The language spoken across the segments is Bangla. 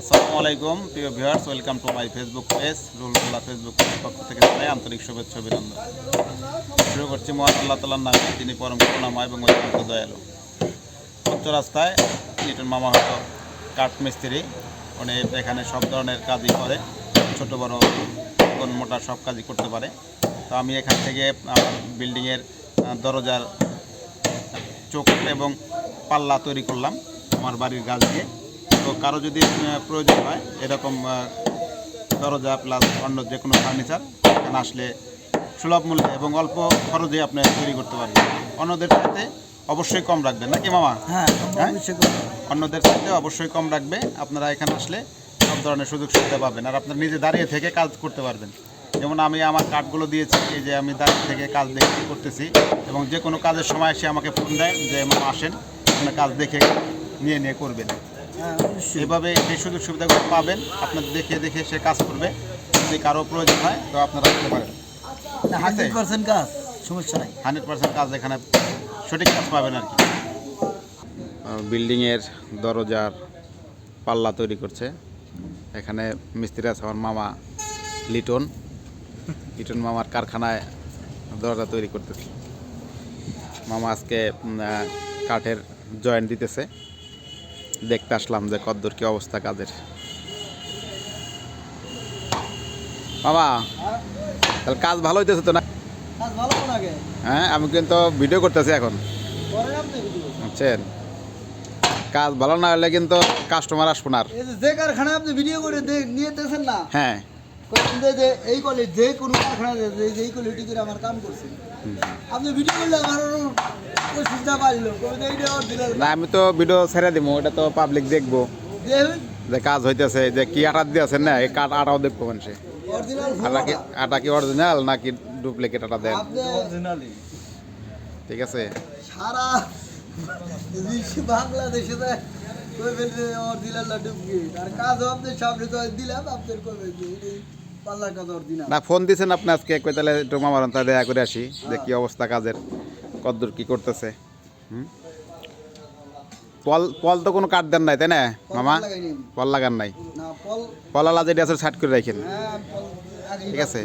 আসসালামু আলাইকুম, প্রিয় viewers, welcome to my Facebook page রুলফুল্লাহ Facebook পক্ষ থেকে জানাই আন্তরিক শুভেচ্ছা অভিনন্দন। শুরু করছি মহান আল্লাহ তালার নামে তিনি পরম করুণাময় এবং অত্যন্ত দয়ালু। উচ্চ রাস্তায় লিটন মামা হয়তো কাঠ মিস্ত্রি, উনি এখানে সব ধরনের কাজই করে, ছোট, বড়, কোন মোটা সব কাজই করতে পারে। তো আমি এখান থেকে বিল্ডিংয়ের দরজার চোখ এবং পাল্লা তৈরি করলাম আমার বাড়ির গাছ দিয়ে। কারও যদি প্রয়োজন হয় এরকম দরজা প্লাস অন্য যে কোনো ফার্নিচার এখানে আসলে সুলভ মূল্যে এবং অল্প খরচে আপনি তৈরি করতে পারবেন। অন্যদের সাথে অবশ্যই কম রাখবেন নাকি মামা? হ্যাঁ হ্যাঁ? অন্যদের সাথে অবশ্যই কম রাখবে আপনারা এখানে আসলে সব ধরনের সুযোগ সুবিধা পাবেন। আর আপনার নিজে দাঁড়িয়ে থেকে কাজ করতে পারবেন। যেমন আমি আমার কার্ডগুলো দিয়েছি এই যে আমি দাঁড়িয়ে থেকে কাজ দেখে করতেছি এবং যে কোনো কাজের সময় এসে আমাকে ফোন দেয় যে মামা আসেন আপনার কাজ দেখে নিয়ে নিয়ে করবেন। এভাবে সেই সুযোগ সুবিধাগুলো পাবেন। আপনার দেখে দেখে সে কাজ করবে। যদি কারও প্রয়োজন হয় তো আপনারা আসতে পারেন। হান্ড্রেড পার্সেন্ট কাজ সমস্যা নাই। হান্ড্রেড পার্সেন্ট কাজ এখানে সঠিক কাজ পাবেন আর কি। বিল্ডিংয়ের দরজার পাল্লা তৈরি করছে। এখানে মিস্ত্রি আছে আমার মামা লিটন। লিটন মামার কারখানায় দরজা তৈরি করতেছে। মামা আজকে কাঠের জয়েন্ট দিতেছে। দেখতে আসলাম যে কদ্দূর কি অবস্থা কাজের। বাবা তাহলে কাজ ভালো হইতেছে তো না? হ্যাঁ আমি কিন্তু ভিডিও করতেছি এখন। বুঝছেন? কাজ ভালো না হলে কিন্তু কাস্টমার আসব না যে কারখানা আপনি ভিডিও করে না? হ্যাঁ। যে এই কলেজ যে কোনো কারখানা যে যে এই কোয়ালিটি করে আমার কাম করছে। আপনি ভিডিও করলে আমার সুবিধা পাইলো না। আমি তো ভিডিও ছেড়ে দিব এটা তো পাবলিক দেখব। যে কাজ হইতেছে যে কি আটা দিয়েছেন না এই কাঠ আটাও দেখব মানুষে। আটা কি আটা কি অরিজিনাল নাকি ডুপ্লিকেট আটা দেন? ঠিক আছে। সারা বাংলাদেশে অরিজিনাল ডুপ্লিকেট আর কাজও আপনার সামনে তো দিলাম আপনার না ফোন দিছেন আপনি আজকে কই তাহলে একটু মামার তা দেখা করে আসি যে কি অবস্থা কাজের কদ্দূর কি করতেছে হুম? পল পল তো কোনো কাট দেন নাই তাই না মামা? পল লাগান নাই? পলালা যেটা আছে সাইড করে রাখেন। হ্যাঁ ঠিক আছে।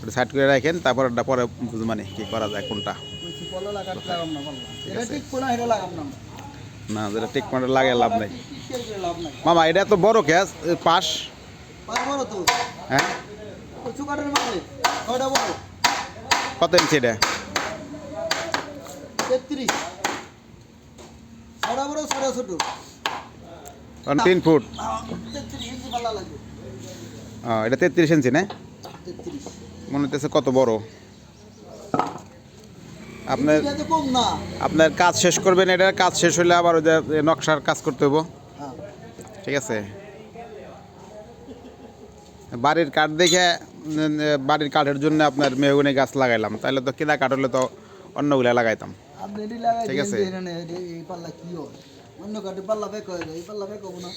ওটা সাইড করে রাখেন তারপর ওটা পরে বুঝমানি কি করা যায় কোনটা। না যেটা ঠিক মতো লাগে লাভ নাই। করে মামা এটা তো বড় গ্যাস পাশ। হ্যাঁ? কত ইঞ্চি এটা? তেত্রিশ। ছড়া বড় ছড়া ছোট। তিন ফুট। এটা তেত্রিশ ইঞ্চি না? মনে হচ্ছে কত বড়। আপনার আপনার কাজ শেষ করবেন এটা কাজ শেষ হলে আবার ওই যে নকশার কাজ করতে হব হ্যাঁ। ঠিক আছে? বাড়ির কাঠ দেখে বাড়ির কাঠের জন্য আপনার মেহগুনি গাছ লাগাইলাম। তাহলে তো কেদা কাঠ হলে তো অন্যগুলা লাগাইতাম। ঠিক আছে। হয়? অন্য কাঠে পাল্লা বেক হয়ে এই পাল্লা বেক হব না।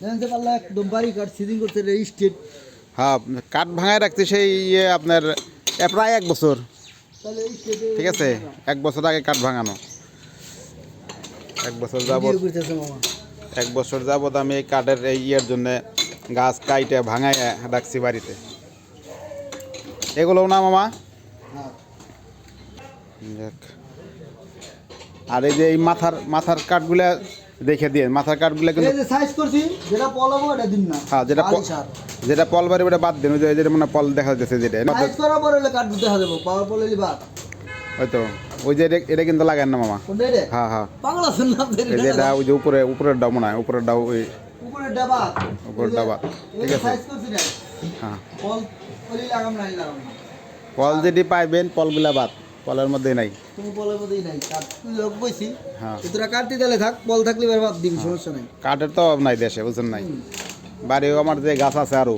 দেখেন পাল্লা একদম বাড়ি কাঠ সিদিন করতে এই স্টেট। হ্যাঁ কাঠ ভাঙায় রাখতে সেই ইয়ে আপনার প্রায় এক বছর। ঠিক আছে? এক বছর আগে কাঠ ভাঙানো। এক বছর যাবত এক বছর যাবত আমি এই কাঠের এই ইয়ের জন্য গাছ কাইটে ভাঙায় রাখছি বাড়িতে। এগুলোও না মামা? আর এই যে এই মাথার মাথার কাঠগুলা দেখে দিয়ে মাথার কাঠগুলা কিন্তু সাইজ করছি যেটা পলাবো এটা দিন না। হ্যাঁ যেটা। যেটা পল বাড়ি ওটা বাদ দেন ওই যে যেটা মানে পল দেখা যাচ্ছে যেটা। সাইজ করার পরে কাঠ দেখা যাব পাওয়ার পলে বাদ। হয়তো ওই যে এটা- কিন্তু লাগান না মামা। হ্যাঁ হ্যাঁ। এই যে এটা ওই যে উপরে উপরের ডাউ মনে হয় উপরের ডাউ ওই উপরে ডাবা। উপরের ডাবা। ঠিক আছে। হ্যাঁ। পল যেটি পাইবেন পলগুলা বাদ। পলের মধ্যে নাই। তুমি পলের মধ্যেই নাই। লোক বইছি হ্যাঁ। তোরা কাটতে দিলে থাক পল থাকলে এবার বাদ দিবি সমস্যা নাই। কাঠের তো অভাব নাই দেশে বুঝছেন নাই? বাড়িও আমার যে গাছ আছে আরও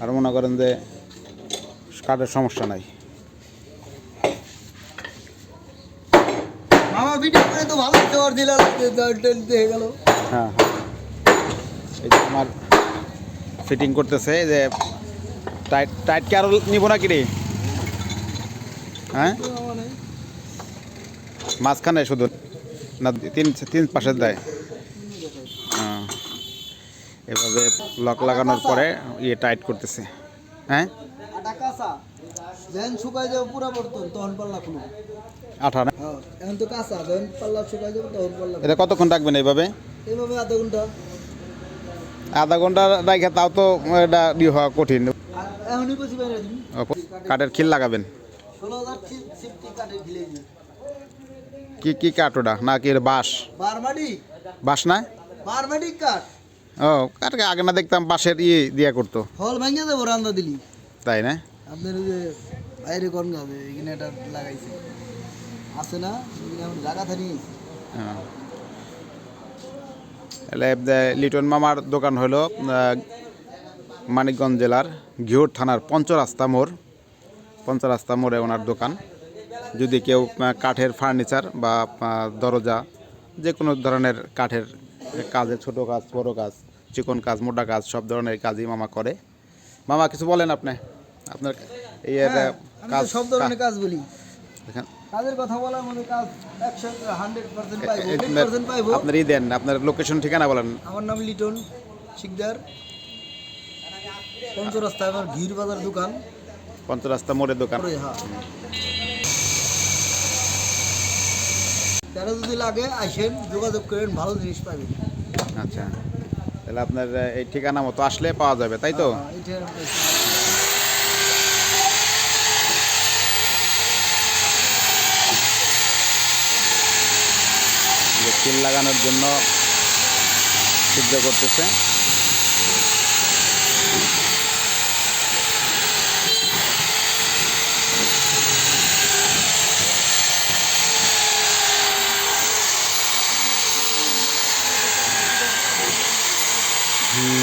আর মনে করেন যে কাঠের সমস্যা নাই মামা ভিডিও করে তো দিলাম গেল। হ্যাঁ হ্যাঁ। এই যে আমার ফিটিং করতেছে যে টাইট টাইট কি আরও নিব না কি রে? হ্যাঁ? মাঝখানে শুধু না তিন তিন পাশে দেয়। হ্যাঁ। এভাবে লক লাগানোর পরে ইয়ে টাইট করতেছে। হ্যাঁ? আঠা না হ্যাঁ এখন তো কাঁচা যখন পাল্লা শুকাই যাবে তখন পাল্লা এটা কতক্ষণ রাখবেন এইভাবে? এইভাবে আধা ঘণ্টা। আধা ঘণ্টা রাখে তাও তো এটা ইয়ে হওয়া কঠিন। এখনই বসি বাইরে কাঠের খিল লাগাবেন। কি কি কাঠ ওটা? না কি বাঁশ? বাঁশ না? কাঠ। ও কাঠকে আগে না দেখতাম বাঁশের ইয়ে দিয়া করতো। হল ভাঙিয়ে দেবো রান্দা দিলি। তাই না? আপনার যে বাইরে কোন গাবে এখানে এটা লাগাইছে। আছে না জায়গা থাকি হ্যাঁ। লিটন মামার দোকান হলো মানিকগঞ্জ জেলার ঘিওর থানার পঞ্চরাস্তা মোড়। পঞ্চরাস্তা মোড়ে ওনার দোকান। যদি কেউ কাঠের ফার্নিচার বা দরজা যে কোনো ধরনের কাঠের কাজে ছোট কাজ বড় কাজ চিকন কাজ মোটা কাজ সব ধরনের কাজই মামা করে। মামা কিছু বলেন আপনি? আপনার এই হ্যাঁ, কাজ সব ধরনের কাজ বলি। দেখেন, কাজের কথা বলার মধ্যে কাজ একশো হান্ড্রেড পার্সেন্ট পাইবো পার্সেন্ট পাইবো। আপনার দেন আপনার লোকেশন ঠিকানা বলেন। আমার নাম লিটন শিকদার। পঞ্চরাস্তা আমার ঘির বাজার দোকান। পঞ্চরাস্তা মোড়ের দোকান। পরে হ্যাঁ। যদি লাগে আসেন যোগাযোগ করেন ভালো জিনিস পাবেন আচ্ছা। তাহলে আপনার এই ঠিকানা মতো আসলে পাওয়া যাবে তাই তো? হ্যাঁ, কিল লাগানোর জন্য সিদ্ধ করতেছে।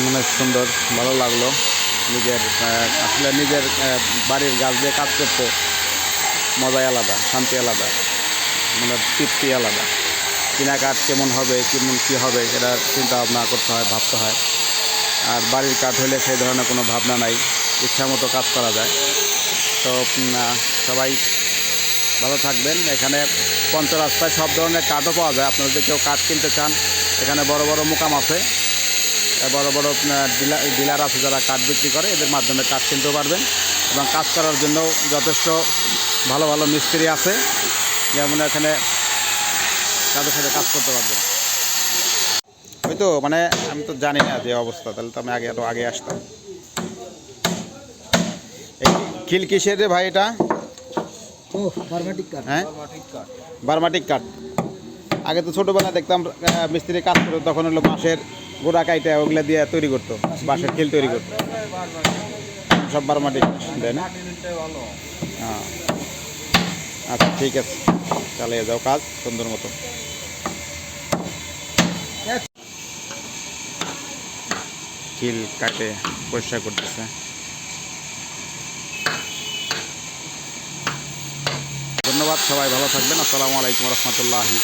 অনেক সুন্দর, ভালো লাগল। নিজের আসলে নিজের বাড়ির গাছ দিয়ে কাজ করতে মজাই আলাদা, শান্তি আলাদা মানে তৃপ্তি আলাদা। কিনা কাঠ কেমন হবে, কেমন কী হবে সেটা চিন্তা ভাবনা করতে হয়, ভাবতে হয়। আর বাড়ির কাঠ হলে সেই ধরনের কোনো ভাবনা নাই, ইচ্ছা মতো কাজ করা যায়। তো সবাই ভালো থাকবেন। এখানে পঞ্চরাস্তায় সব ধরনের কাঠও পাওয়া যায়। আপনারা যদি কেউ কাঠ কিনতে চান, এখানে বড় বড় মোকাম আছে। বড় বড় ডিলার ডিলার আছে যারা কাঠ বিক্রি করে, এদের মাধ্যমে কাঠ কিনতেও পারবেন এবং কাজ করার জন্য যথেষ্ট ভালো ভালো মিস্ত্রি আছে। যেমন এখানে তাদের সাথে কাজ করতে পারবেন ওই তো মানে আমি তো জানি না যে অবস্থা তাহলে তো আমি আগে আরও আগে আসতাম। এই খিল কিসের রে ভাই এটা? হ্যাঁ? বারমাটিক কাঠ। আগে তো ছোটোবেলায় দেখতাম আহ, মিস্ত্রি কাজ করতো তখন হলো বাঁশের গোড়া কাইটা ওগুলো দিয়ে তৈরি করতো বাঁশের খিল তৈরি করতো। সব বারমাটিক তাই না? হ্যাঁ আচ্ছা ঠিক আছে। চালিয়ে যাও কাজ সুন্দর মতো। কিল কাটে, পরিষ্কার করতেছে। ধন্যবাদ, সবাই ভালো থাকবেন। আসসালামু আলাইকুম রহমতুল্লাহি